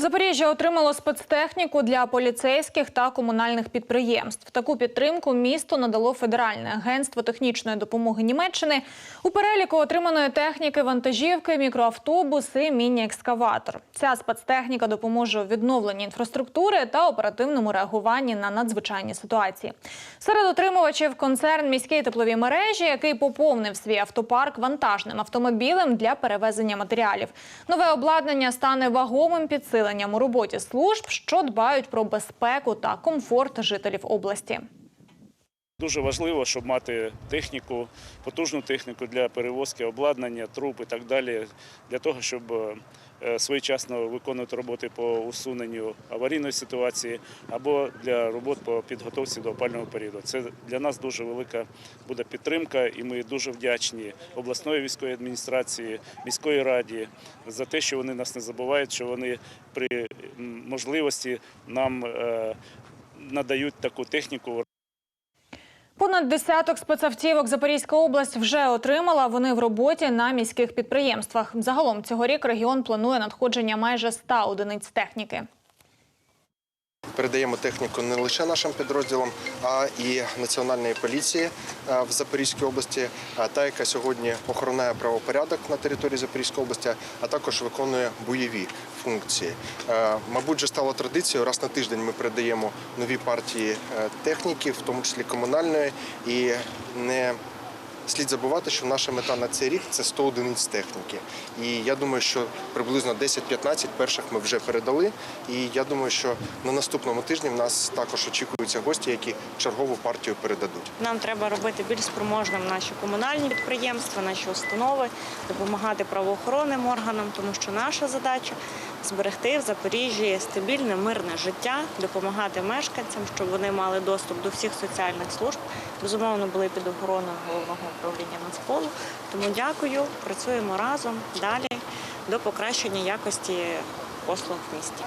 Запоріжжя отримало спецтехніку для поліцейських та комунальних підприємств. Таку підтримку місто надало Федеральне агентство технічної допомоги Німеччини. У переліку отриманої техніки вантажівки, мікроавтобуси, міні-екскаватор. Ця спецтехніка допоможе у відновленні інфраструктури та оперативному реагуванні на надзвичайні ситуації. Серед отримувачів концерн міській тепловій мережі, який поповнив свій автопарк вантажним автомобілем для перевезення матеріалів. Нове обладнання стане вагомим підсиленням у роботі служб, що дбають про безпеку та комфорт жителів області. Дуже важливо, щоб мати техніку, потужну техніку для перевозки обладнання, труб і так далі, для того, щоб е, своєчасно виконувати роботи по усуненню аварійної ситуації або для робот по підготовці до опального періоду. Це для нас дуже велика буде підтримка, і ми дуже вдячні обласної військової адміністрації, міської раді за те, що вони нас не забувають, що вони при можливості нам е, надають таку техніку. Понад десяток спецавтівок Запорізька область вже отримала. Вони в роботі на міських підприємствах. Загалом цьогорік регіон планує надходження майже 100 одиниць техніки. Передаємо техніку не лише нашим підрозділам, а і національної поліції е, в Запорізькій області, а та, яка сьогодні охороняє правопорядок на території Запорізької області, а також виконує бойові функції. Е, Мабуть, вже стало традицією. Раз на тиждень ми передаємо нові партії е, техніки, в тому числі комунальної, і не Слід забувати, що наша мета на цей рік це 100 одиниць техніки. І я думаю, що приблизно 10-15 перших ми вже передали. І я думаю, що на наступному тижні в нас також очікуються гості, які чергову партію передадуть. Нам треба робити більш спроможним наші комунальні підприємства, наші установи, допомагати правоохоронним органам, тому що наша задача зберегти в Запоріжжі стабільне, мирне життя, допомагати мешканцям, щоб вони мали доступ до всіх соціальних служб. Безумовно, були під охороною головного управління Нацполу. Тому дякую, працюємо разом далі до покращення якості послуг в місті.